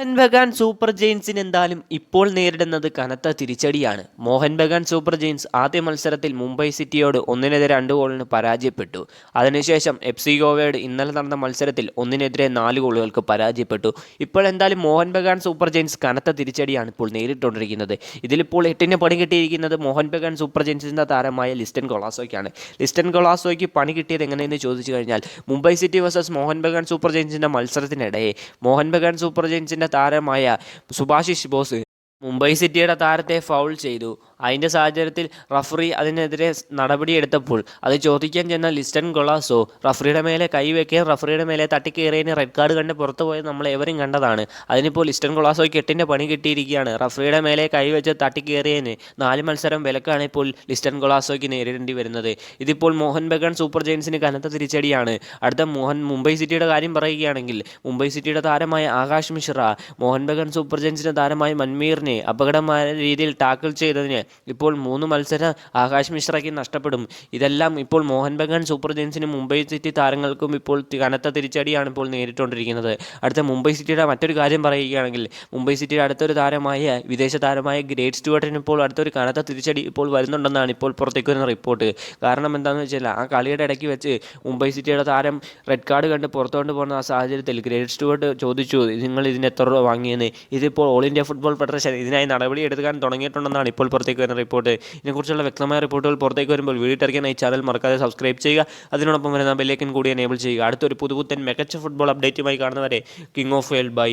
Mohan Bagan super ജെയിൻസിന് എന്തായാലും ഇപ്പോൾ നേരിടുന്നത് കനത്ത തിരിച്ചടിയാണ്. മോഹൻ ബഗാൻ സൂപ്പർ ജെയിൻസ് ആദ്യ മത്സരത്തിൽ മുംബൈ സിറ്റിയോട് ഒന്നിനെതിരെ രണ്ട് ഗോളിന് പരാജയപ്പെട്ടു. അതിനുശേഷം എഫ് സി ഗോവയോട് ഇന്നലെ നടന്ന മത്സരത്തിൽ ഒന്നിനെതിരെ നാല് ഗോളുകൾക്ക് പരാജയപ്പെട്ടു. ഇപ്പോൾ എന്തായാലും മോഹൻ ബഗാൻ സൂപ്പർ ജെയിൻസ് കനത്ത തിരിച്ചടിയാണ് ഇപ്പോൾ നേരിട്ടുകൊണ്ടിരിക്കുന്നത്. ഇതിലിപ്പോൾ എട്ടിന് പണി കിട്ടിയിരിക്കുന്നത് മോഹൻ ബഗാൻ സൂപ്പർ ജെയിൻസിന്റെ താരമായ ലിസ്റ്റൻ കൊളാസോയ്ക്കാണ്. ലിസ്റ്റൻ കൊളാസോയ്ക്ക് പണി കിട്ടിയത് എങ്ങനെയെന്ന് ചോദിച്ചു കഴിഞ്ഞാൽ Mumbai city versus Mohan Bagan super ജെയിൻസിന്റെ മത്സരത്തിനിടെ മോഹൻ ബഗാൻ സൂപ്പർ ജെയിൻസിന്റെ താരമായ സുഭാഷിഷ് ബോസ് മുംബൈ സിറ്റിയുടെ താരത്തെ ഫൗൾ ചെയ്തു. അതിന്റെ സാഹചര്യത്തിൽ റഫറി അതിനെതിരെ നടപടിയെടുത്തപ്പോൾ അത് ചോദിക്കാൻ ചെന്ന ലിസ്റ്റൻ ഗൊളാസോ റഫറിയുടെ മേലെ കൈവയ്ക്കുകയും റഫറിയുടെ മേലെ തട്ടിക്കയറിയതിന് റെഡ് കാർഡ് കണ്ട് പുറത്തു പോയത് നമ്മൾ എവരും കണ്ടതാണ്. അതിനിപ്പോൾ ലിസ്റ്റൻ ഗൊളാസോയ്ക്ക് എട്ടിന്റെ പണി കിട്ടിയിരിക്കുകയാണ്. റഫറിയുടെ മേലെ കൈവച്ച് തട്ടിക്കയറിയതിന് നാല് മത്സരം വിലക്കാണ് ഇപ്പോൾ ലിസ്റ്റൻ ഗൊളാസോയ്ക്ക് നേരിടേണ്ടി വരുന്നത്. ഇതിപ്പോൾ മോഹൻ ബഗാൻ സൂപ്പർ ജെയിൻസിന് കനത്ത തിരിച്ചടിയാണ്. അടുത്ത മോഹൻ മുംബൈ സിറ്റിയുടെ കാര്യം പറയുകയാണെങ്കിൽ മുംബൈ സിറ്റിയുടെ താരമായ ആകാശ് മിശ്ര മോഹൻ ബഗാൻ സൂപ്പർ ജെയിൻസിന്റെ താരമായ മൻമീറിനെ അപകടമായ രീതിയിൽ ടാക്കിൾ ചെയ്തതിന് ഇപ്പോൾ മൂന്ന് മത്സരം ആകാശ് മിശ്രയ്ക്ക് നഷ്ടപ്പെടും. ഇതെല്ലാം ഇപ്പോൾ മോഹൻ ബഗാൻ സൂപ്പർ ജെയിൻസിനും മുംബൈ സിറ്റി താരങ്ങൾക്കും ഇപ്പോൾ കനത്ത തിരിച്ചടിയാണ് ഇപ്പോൾ നേരിട്ടുകൊണ്ടിരിക്കുന്നത് അടുത്ത മുംബൈ സിറ്റിയുടെ മറ്റൊരു കാര്യം പറയുകയാണെങ്കിൽ മുംബൈ സിറ്റിയുടെ അടുത്തൊരു താരമായ വിദേശ താരമായ ഗ്രേറ്റ് സ്റ്റുവർട്ടിന് ഇപ്പോൾ അടുത്തൊരു കനത്ത തിരിച്ചടി ഇപ്പോൾ വരുന്നുണ്ടെന്നാണ് ഇപ്പോൾ പുറത്തേക്ക് വരുന്ന റിപ്പോർട്ട്. കാരണം എന്താണെന്ന് വെച്ചാൽ ആ കളിയുടെ ഇടയ്ക്ക് വെച്ച് മുംബൈ സിറ്റിയുടെ താരം റെഡ് കാർഡ് കണ്ട് പുറത്തുകൊണ്ട് പോകുന്ന ആ സാഹചര്യത്തിൽ ഗ്രേറ്റ് സ്റ്റുവർട്ട് ചോദിച്ചു നിങ്ങൾ ഇതിന് എത്ര രൂപ വാങ്ങിയെന്ന്? ഇതിപ്പോൾ ഓൾ ഇന്ത്യ ഫുട്ബോൾ ഫെഡറേഷൻ ഇതിനായി നടപടി എടുക്കാൻ തുടങ്ങിയിട്ടുണ്ടെന്നാണ് ഇപ്പോൾ പുറത്തേക്ക് വരുന്ന റിപ്പോർട്ട്. ഇതിനെക്കുറിച്ചുള്ള വ്യക്തമായ റിപ്പോർട്ടുകൾ പുറത്തേക്ക് വരുമ്പോൾ വീഡിയോ ഈ ചാനൽ മറക്കാതെ സബ്സ്ക്രൈബ് ചെയ്യുക. അതിനോടൊപ്പം വരുന്ന ബെല്ലേക്കൻ കൂടി എനേബിൾ ചെയ്യുക. അടുത്തൊരു പുതുപുത്തൻ മികച്ച ഫുട്ബോൾ അപ്ഡേറ്റുമായി കാണുന്നവരെ കിങ് ഓഫ് വേൾഡ് ബൈ